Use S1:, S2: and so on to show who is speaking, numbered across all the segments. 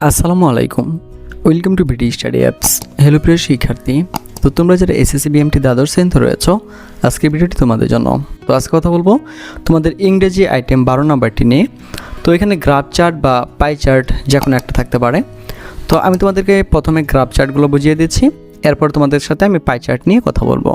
S1: আসসালামু আলাইকুম। Welcome to BD study apps hello প্রিয় শিক্ষার্থী। তো তোমরা যারা এসএসসি বিএমটি দ্বাদশ শ্রেণীতে রয়েছ, আজকের ভিডিওটি তোমাদের জন্য। তো আজকে কথা বলব তোমাদের ইংরেজি আইটেম বারো নাম্বারটি নিয়ে। তো এখানে গ্রাফ চার্ট বা পাই চার্ট যে কোনো একটা থাকতে পারে। তো আমি তোমাদেরকে প্রথমে গ্রাফ চার্টগুলো বুঝিয়ে দিচ্ছি। এরপর তোমাদের সাথে আমি পাই চার্ট নিয়ে কথা বলব।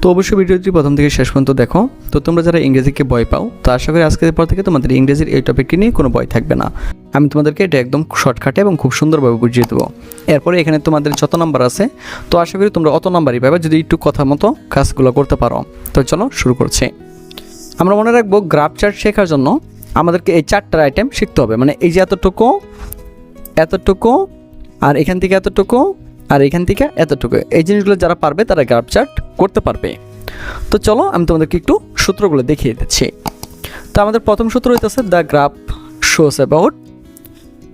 S1: তো অবশ্যই ভিডিওটি প্রথম থেকে শেষ পর্যন্ত দেখো। তো তোমরা যারা ইংরেজিকে ভয় পাও, তো আশা করি আজকের পর থেকে তোমাদের ইংরেজির এই টপিকটি নিয়ে কোনো ভয় থাকবে না। আমি তোমাদেরকে এটা একদম শর্টকাটে এবং খুব সুন্দরভাবে বুঝিয়ে দেবো। এরপরে এখানে তোমাদের যত নাম্বার আছে, তো আশা করি তোমরা অত নাম্বারই পাবে যদি একটু কথা মতো কাজগুলো করতে পারো। তো চলো শুরু করছি। আমরা মনে রাখব গ্রাফ চার্ট শেখার জন্য আমাদেরকে এই চারটার আইটেম শিখতে হবে। মানে এই যে এতটুকু এতটুকু, আর এখান থেকে এতটুকু আর এখান থেকে এতটুকু। এই জিনিসগুলো যারা পারবে, তারা গ্রাফ চার্ট করতে পারবে। তো চলো, আমি তোমাদেরকে একটু সূত্রগুলো দেখিয়ে দিচ্ছি। তো আমাদের প্রথম সূত্র হইতেছে দ্য গ্রাফ শোস অ্যাবাউট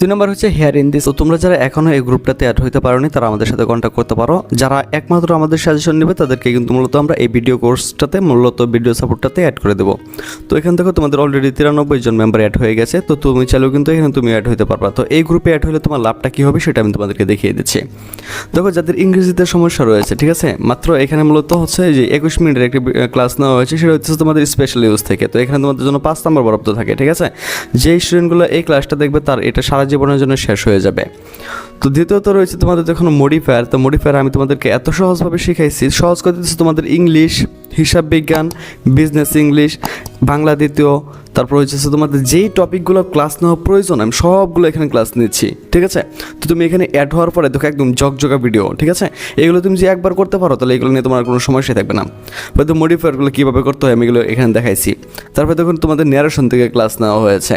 S1: দুই নম্বর হচ্ছে হেয়ার ইন দিস তো তোমরা যারা এখনও এই গ্রুপটাতে অ্যাড হতে পারোনি, তারা আমাদের সাথে কন্ট্যাক্ট করতে পারো। যারা একমাত্র আমাদের সাজেশন নেবে, তাদেরকে কিন্তু মূলত আমরা এই ভিডিও কোর্সটাতে মূলত ভিডিও সাপোর্টটাতে অ্যাড করে দেবো। তো এখান থেকে তোমাদের অলরেডি তিরানব্বই জন মেম্বার অ্যাড হয়ে গেছে, তো তুমি চাইলেও কিন্তু এখানে তুমি অ্যাড হতে পারবা। তো এই গ্রুপে অ্যাড হলে তোমার লাভটা কী হবে, সেটা আমি তোমাদেরকে দেখিয়ে দিচ্ছি। দেখো, যাদের ইংরেজিতে সমস্যা রয়েছে, ঠিক আছে? মাত্র এখানে মূলত হচ্ছে যে একুশ মিনিটের একটি ক্লাস নেওয়া হয়েছে, সেটা হচ্ছে তোমাদের স্পেশাল ইউজ থেকে। তো এখানে তোমাদের জন্য পাঁচ নম্বর বরাদ্দ থাকে, ঠিক আছে? যেই স্টুডেন্টগুলো এই ক্লাসটা দেখবে, তার এটা সারা জীবনের জন্য শেষ হয়ে যাবে। তো দ্বিতীয়ত রয়েছে তোমাদের যখন মডিফায়ার, তো মডিফায়ার আমি তোমাদেরকে এত সহজভাবে শিখাইছি। সহজ করে দিচ্ছি তোমাদের ইংলিশ, হিসাব বিজ্ঞান বিজনেস ইংলিশ, বাংলা দ্বিতীয়, তারপর হচ্ছে তোমাদের যেই টপিকগুলো ক্লাস নেওয়া প্রয়োজন, আমি সবগুলো এখানে ক্লাস নিচ্ছি, ঠিক আছে? তো তুমি এখানে অ্যাড হওয়ার পরে দেখো একদম জগজগা ভিডিও ঠিক আছে? এগুলো তুমি যে একবার করতে পারো, তাহলে এগুলো নিয়ে তোমার কোনো সমস্যা থাকবে না। তো মডিফায়ারগুলো কীভাবে করতে হয় আমি এগুলো এখানে দেখাইছি। তারপরে দেখুন তোমাদের ন্যারেশন থেকে ক্লাস নেওয়া হয়েছে।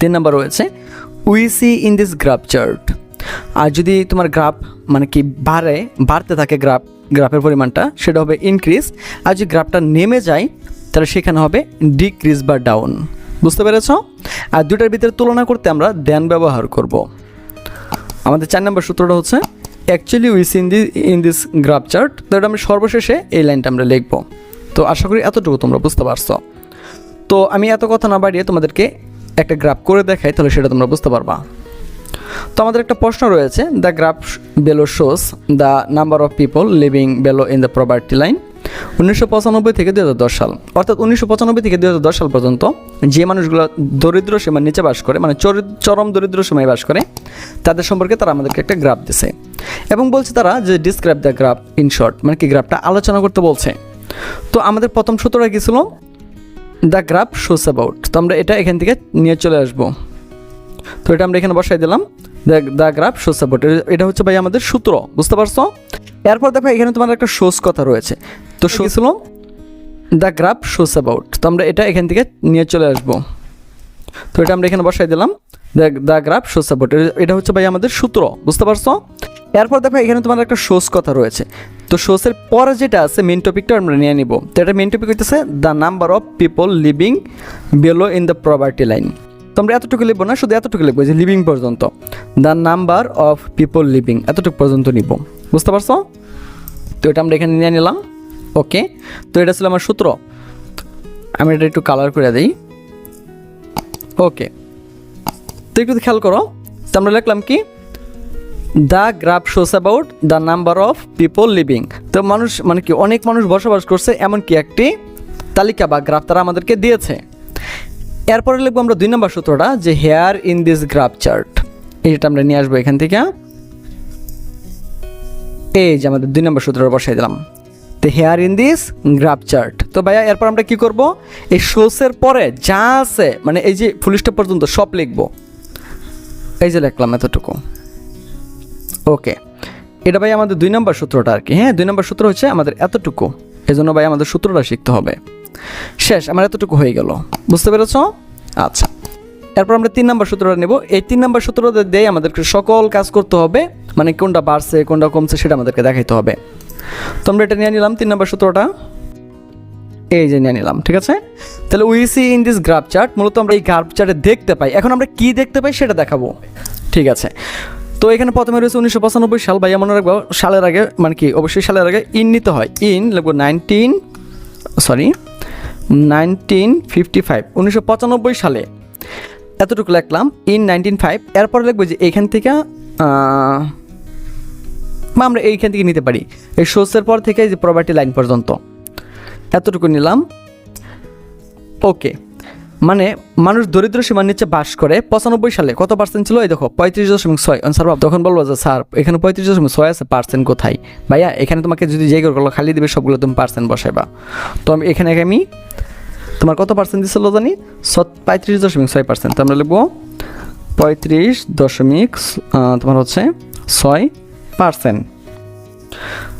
S1: তিন নাম্বার রয়েছে we see in this graph chart আর যদি তোমার গ্রাফ মানে কি বাড়ে, বাড়তে থাকে গ্রাফ গ্রাফের পরিমাণটা, সেটা হবে ইনক্রিজ আর যদি গ্রাফটা নেমে যায়, তাহলে সেখানে হবে ডিক্রিজ বা ডাউন বুঝতে পেরেছ? আর দুটার ভিতরে তুলনা করতে আমরা দেন ব্যবহার করব। আমাদের চার নম্বর সূত্রটা হচ্ছে actually we see in the in this graph chart তো এটা আমরা সর্বশেষে এই লাইনটা আমরা লিখব। তো আশা করি এতটুকু তোমরা বুঝতে পারছ। তো আমি এত কথা না বাড়িয়ে তোমাদেরকে একটা গ্রাফ করে দেখাই, তাহলে সেটা তোমরা বুঝতে পারবা। তো আমাদের একটা প্রশ্ন রয়েছে the graph below shows the number of people living below in the property line উনিশশো পঁচানব্বই থেকে দু হাজার দশ সাল। অর্থাৎ উনিশশো পঁচানব্বই থেকে দু হাজার দশ সাল পর্যন্ত যে মানুষগুলো দরিদ্র সীমার নিচে বাস করে মানে চরি- চরম দরিদ্র সীমায় বাস করে, তাদের সম্পর্কে তারা আমাদেরকে একটা গ্রাফ দিছে। এবং বলছে তারা যে describe the graph in short মানে কি গ্রাফটা আলোচনা করতে বলছে। তো আমাদের প্রথম সূত্রটা কি ছিল? The graph shows about. তো আমরা এটা এখান থেকে নিয়ে চলে আসব। তো এটা আমরা এখানে বসাই দিলাম। The graph shows about. এটা হচ্ছে ভাই আমাদের সূত্র বুঝতে পারছ? এরপর দেখো এখানে তোমার একটা শোস কথা রয়েছে। তো শো ছিল দ্য গ্রাফ শোস অ্যাবাউট। তো আমরা এটা এখান থেকে নিয়ে চলে আসব। তো এটা আমরা এখানে বসাই দিলাম। The the graph shows about. এটা হচ্ছে ভাই আমাদের সূত্র বুঝতে পারছ? এরপর দেখো এখানে তোমার একটা শোস কথা রয়েছে। তো শোসের পরে যেটা আছে মেন টপিকটা আমরা নিয়ে নিব। তো এটা মেন টপিক হইতেছে the number of people living below in the property line তো আমরা এতটুকু লিখব না, শুধু এতটুকু লিখব যে লিভিং পর্যন্ত। The number of people living এতটুকু পর্যন্ত নিব। বুঝতে পারছ? তো এটা আমরা এখানে নিয়ে নিলাম। ওকে, তো এটা ছিল আমার সূত্র। আমি এটা একটু কালার করে দিই। ওকে, তো একটু খেয়াল করো। তো আমরা লিখলাম কি? The graph shows about the number of people living তো মানুষ মানে কি, অনেক মানুষ বসবাস করছে এমন কি একটি তালিকা বা গ্রাফ তারা আমাদেরকে দিয়েছে। এরপরে লিখব আমরা দুই নম্বর সূত্রটা, যে here in this graph chart এইটা আমরা নিয়ে আসব এখান থেকে। এই যে আমাদের দুই নম্বর সূত্রটা বসাই দিলাম। তো here in this graph chart তো ভাইয়া, এরপর আমরা কি করব? এই সোর্সের পরে যা আছে মানে এই যে ফুলিশটা পর্যন্ত সব লিখব। এই যে লিখলাম এতটুকু। ওকে। এটা ভাই আমাদের দুই নম্বর সূত্রটা আর কি হ্যাঁ? দুই নম্বর সূত্র হচ্ছে আমাদের এতটুকু এই জন্য ভাই আমাদের সূত্রটা শিখতে হবে। শেষ, আমার এতটুকু হয়ে গেল। বুঝতে পেরেছ? আচ্ছা। এরপর আমরা তিন নম্বর সূত্রটা নেব। এই তিন নম্বর সূত্রটা দিয়ে আমাদেরকে সকল কাজ করতে হবে মানে কোনটা বাড়ছে, কোনটা কমছে সেটা আমাদেরকে দেখাইতে হবে। তো আমরা এটা নিয়ে নিলাম, তিন নম্বর সূত্রটা। এই যে নিয়ে নিলাম, ঠিক আছে? তাহলে we see in this graph chart মূলত আমরা এই গ্রাফ চার্টে দেখতে পাই। এখন আমরা কি দেখতে পাই সেটা দেখাবো। ঠিক আছে। তো এখানে প্রথমে রয়েছে উনিশশো পঁচানব্বই সাল, ভাইয়া মনে রাখব, সালের আগে মানে কি, অবশ্যই সালের আগে ইন নিতে হয়। ইন লিখব nineteen, sorry, nineteen fifty five, উনিশশো পঁচানব্বই সালে। এতটুকু লিখলাম, ইন নাইনটিন ফাইভ, এরপর লিখব যে এইখান থেকে বা আমরা এইখান থেকে নিতে পারি। এই সোর্সের পর থেকে যে প্রপার্টি লাইন পর্যন্ত। এতটুকু নিলাম। ওকে মানে মানুষ দরিদ্র সীমার নিচে বাস করে, পঁচানব্বই সালে কত পার্সেন্ট ছিল? এই দেখো, পঁয়ত্রিশ দশমিক ছয়। স্যার বাবু তখন বলব যে, স্যার, এখানে পঁয়ত্রিশ দশমিক ছয় আছে পার্সেন্ট কোথায়? ভাইয়া, এখানে তোমাকে যদি যে করল খালি দিবে, সবগুলো তুমি পার্সেন্ট বসাইবা। তো আমি, এখানে আমি, তোমার কত পার্সেন্ট দিছিল জানি? পঁয়ত্রিশ দশমিক ছয় পার্সেন্ট তো আমরা লিখব পঁয়ত্রিশ দশমিক তোমার হচ্ছে ছয় পার্সেন্ট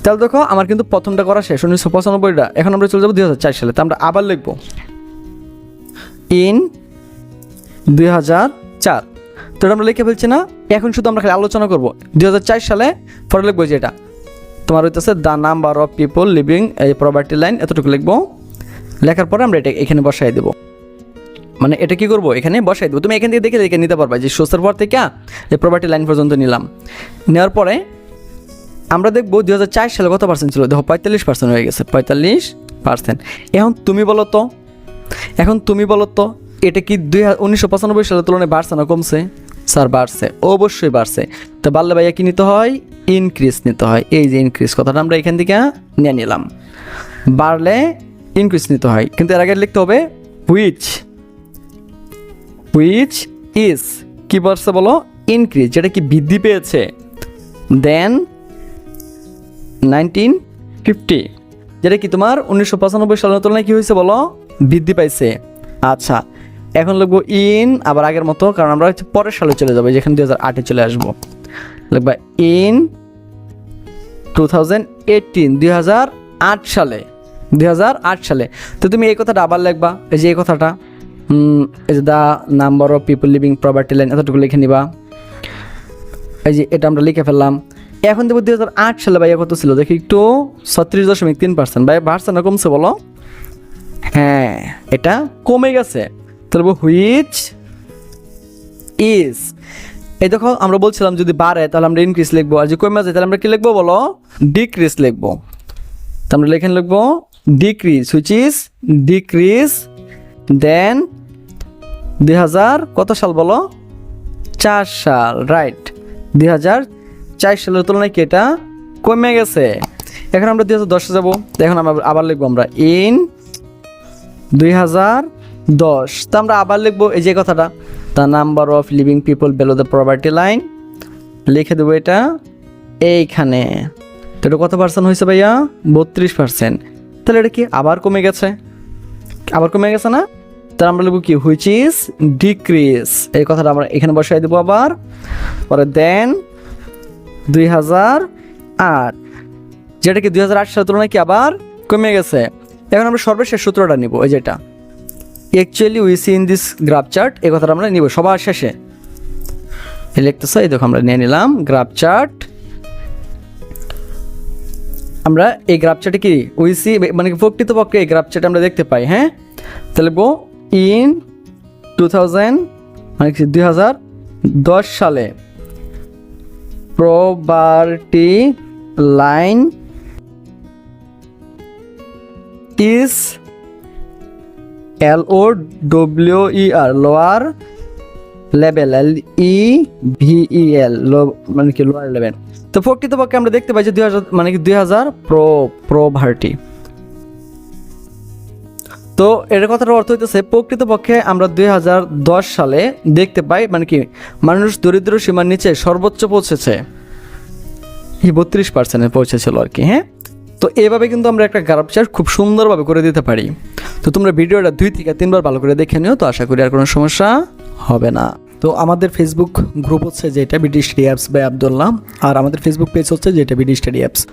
S1: তাহলে দেখো, আমার কিন্তু প্রথমটা করা শেষ, উনিশশো পঁচানব্বইটা। এখন আমরা চলে যাব দুই হাজার চার সালে। তো আমরা আবার লিখব। ইন দুই হাজার চার। তো এটা আমরা লিখে ফেলছি না। এখন শুধু আমরা খালি আলোচনা করব। দুই হাজার চার সালে পরে লিখব যে এটা তোমার হইতেছে the number of people living এই প্রপার্টি লাইন এতটুকু লিখব। লেখার পরে আমরা এটা এখানে বসাই দেবো। মানে এটা কি করব? এখানে বসাই দেবো। তুমি এখান থেকে দেখে দেখে নিতে পারবা যে সোর্সের পর থেকে এই প্রপার্টি লাইন পর্যন্ত নিলাম। নেওয়ার পরে আমরা দেখব দুই হাজার চার সালে কত পার্সেন্ট ছিল? দেখো পঁয়তাল্লিশ পার্সেন্ট হয়ে গেছে। পঁয়তাল্লিশ পার্সেন্ট এখন তুমি বলো তো এখন তুমি বলো তো, এটা কি দুই উনিশশো পঁচানব্বই সালের তুলনায় বাড়ছে না কমছে? স্যার, বাড়ছে। অবশ্যই বাড়ছে। তো বাড়লে ভাইয়া কি নিতে হয়? ইনক্রিজ নিতে হয়। এই যে ইনক্রিজ কথাটা আমরা এখান থেকে নিয়ে নিলাম। বাড়লে ইনক্রিজ নিতে হয়। কিন্তু এর আগে লিখতে হবে হুইচ হুইচ ইজ কি বাড়ছে বলো? ইনক্রিজ যেটা কি বৃদ্ধি পেয়েছে? দেন নাইনটিন ফিফটি যেটা কি তোমার উনিশশো পঁচানব্বই সালের তুলনায় কি হয়েছে বলো? বৃদ্ধি পাইছে। আচ্ছা এখন লিখব ইন আবার আগের মতো, কারণ আমরা হচ্ছে পরের সালে চলে যাব যেখানে দুই হাজার আটে চলে আসব। লিখবা ইন টু থাউজেন্ড দুই হাজার আট সালে, দুই হাজার আট সালে। তো তুমি এই কথাটা আবার লিখবা, এই যে এই কথাটা এই যে the number of people living property line এতটুকু লিখে নিবা। এই যে এটা আমরা লিখে ফেললাম। এখন দেবো দুই হাজার আট সালে ভাইয়া কত ছিল, দেখি একটু ছত্রিশ দশমিক তিন পার্সেন্ট ভাই বাড়ছে না কমছে বলো। হ্যাঁ। এটা কমে গেছে। তাহলে হুইচ ইজ এই দেখো, আমরা বলছিলাম যদি বাড়ে, তাহলে আমরা ইনক্রিজ লিখব। আর যদি কমে যায়, তাহলে আমরা কি লিখব বলো? ডিক্রিজ লিখব। তো আমরা লেখেন লিখব decrease which is decrease then দুই হাজার কত সাল বলো? চার সাল রাইট দুই হাজার চার সালের তুলনায় কি এটা কমে গেছে? এখন আমরা দুই হাজার দশে যাব। এখন আমরা আবার লিখব আমরা ইন দুই হাজার দশ। তো আমরা আবার লিখব এই যে কথাটা। The number of living people below the property line লিখে দেবো এটা এইখানে। তো এটা কত পার্সেন্ট হয়েছে ভাইয়া? বত্রিশ পার্সেন্ট তাহলে এটা কি আবার কমে গেছে? আবার কমে গেছে না? তাহলে আমরা লিখব কি? হুইচ ইজ ডিক্রিজ এই কথাটা আমরা এখানে বসাই দেবো আবার। পরে দেন দুই হাজার আট। যেটা কি দুই হাজার আট সালের তুলনায় কি আবার কমে গেছে? এখন আমরা সর্বশেষ সূত্রটা নিব এই যেটা। Actually we see in this graph chart এই কথাটা আমরা নিব সবার শেষে। লিখতেছে এই দেখো আমরা নিয়ে নিলাম গ্রাফ চার্ট আমরা এই গ্রাফ চার্টে কি? উই সি মানে প্রকৃতপক্ষে এই গ্রাফ চার্টে আমরা দেখতে পাই হ্যাঁ? তাহলে বো ইন টু থাউজেন্ড মানে দুই হাজার দশ সালে property line is L O W E R lower level L E V E L low মানে কি লোয়ার লেভেল তো প্রকৃতপক্ষে আমরা দেখতে পাই যে দুই হাজার মানে কি, দুই হাজার প্রো প্রোভার্টি তো এর কথাটার অর্থ হইতেছে প্রকৃতপক্ষে আমরা দুই হাজার দশ সালে দেখতে পাই মানে কি, মানুষ দরিদ্র সীমার নিচে সর্বোচ্চ পৌঁছেছে। বত্রিশ পার্সেন্টে পৌঁছেছিল আর কি হ্যাঁ? তো এভাবে কিন্তু আমরা একটা গ্রাফচার খুব সুন্দরভাবে করে দিতে পারি। তো তোমরা ভিডিওটা দুই থেকে তিনবার ভালো করে দেখে নিও, তো আশা করি আর কোনো সমস্যা হবে না। তো আমাদের ফেসবুক গ্রুপ হচ্ছে যেটা BD study apps by Abdullah আর আমাদের ফেসবুক পেজ হচ্ছে যেটা বিডি স্টাডি অ্যাপস তো